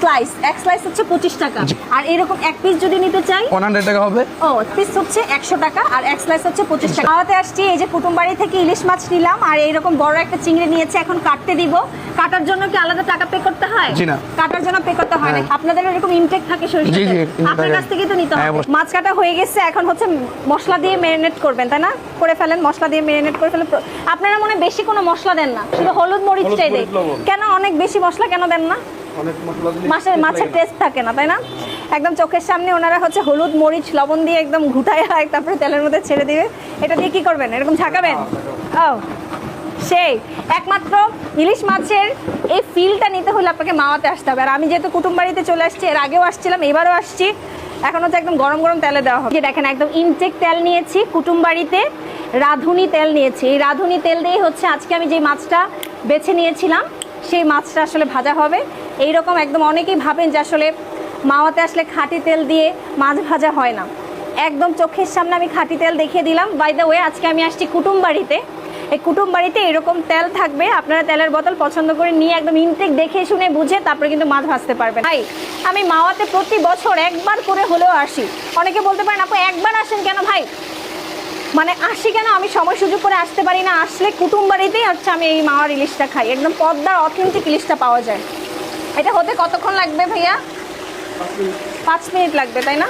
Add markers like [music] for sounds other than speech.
Slice এক slice হচ্ছে পঁচিশ টাকা। আর এরকম এক পিস যদি নিতে চাই ওয়ান হান্ড্রেড টাকা হবে। ও পিস হচ্ছে একশো টাকা আর এক স্লাইস হচ্ছে পঁচিশ টাকা। খাওয়াতে আসছি এই যে কুটুমবাড়ি থেকে ইলিশ মাছ নিলাম আর এইরকম বড় একটা চিংড়ি নিয়েছে এখন কাটতে দিব। কাটার জন্য কি আলাদা টাকা পে করতে হয়? জি না। কাটার জন্য পে করতে হয় না। হ্যাঁ। আপনাদের এরকম ইনটেক থাকে সরিষা জি, জি, তেল। আপনার কাছ থেকে। তো নিতে হ্যাঁ, হবে মাছ কাটা হয়ে গেছে এখন হচ্ছে মশলা দিয়ে ম্যারিনেট করবেন তাই না? করে ফেলেন মশলা দিয়ে ম্যারিনেট করে ফেলেন। আপনারা মনে হয় বেশি কোনো মশলা দেন না। শুধু হলুদ মরিচটাই দেয় কেন অনেক বেশি মশলা কেন দেন না? মাছের মাছের টেস্ট থাকে না তাই না? একদম চোখের সামনে ওনারা হচ্ছে হলুদ মরিচ লবণ দিয়ে একদম ঘুটায় [laughs] তারপরে তেলের মধ্যে ছেড়ে দিবে। এটা দিয়ে কি করবেন? এরকম ঝাঁকাবেন? ও সেই। একমাত্র ইলিশ মাছের এই ফিলটা নিতে হলে আপনাকে মাওয়াতে আসতে হবে। আর আমি যেহেতু কুটুম বাড়িতে চলে আসছি এর আগেও আসছিলাম এবারও আসছি। এখন হচ্ছে একদম গরম গরম তেলে দেওয়া হবে। যে দেখেন একদম ইনটেক তেল নিয়েছি কুটুম বাড়িতে রাঁধুনি তেল নিয়েছি। এই রাঁধুনি তেল দিয়ে হচ্ছে আজকে আমি যে মাছটা বেছে নিয়েছিলাম সেই মাছটা আসলে ভাজা হবে। এই রকম একদম অনেকেই ভাবেন যে আসলে মাওয়াতে আসলে খাঁটি তেল দিয়ে মাছ ভাজা হয় না। একদম চোখের সামনে আমি খাঁটি তেল দেখিয়ে দিলাম। বাই দ্য ওয়ে আজকে আমি আসছি কুটুম বাড়িতে এই কুটুম বাড়িতে এরকম তেল থাকবে, আপনারা তেলের বোতল পছন্দ করে নিয়ে একদম ইনটেক দেখে শুনে বুঝে তারপরে কিন্তু মাছ ভাজতে পারবেন। ভাই, আমি মাওয়াতে প্রতি বছর একবার করে হলেও আসি। অনেকে বলতে পারেন, আপু, একবার আসেন কেন? ভাই মানে আসি কেন? আমি সময় সুযোগ করে আসতে পারি না। আসলে কুটুম বাড়িতেই হচ্ছে আমি এই মাওয়ার ইলিশটা খাই। একদম পদ্মার অথেন্টিক ইলিশটা পাওয়া যায়। এটা হতে কতক্ষণ লাগবে ভাইয়া? পাঁচ মিনিট লাগবে তাই না?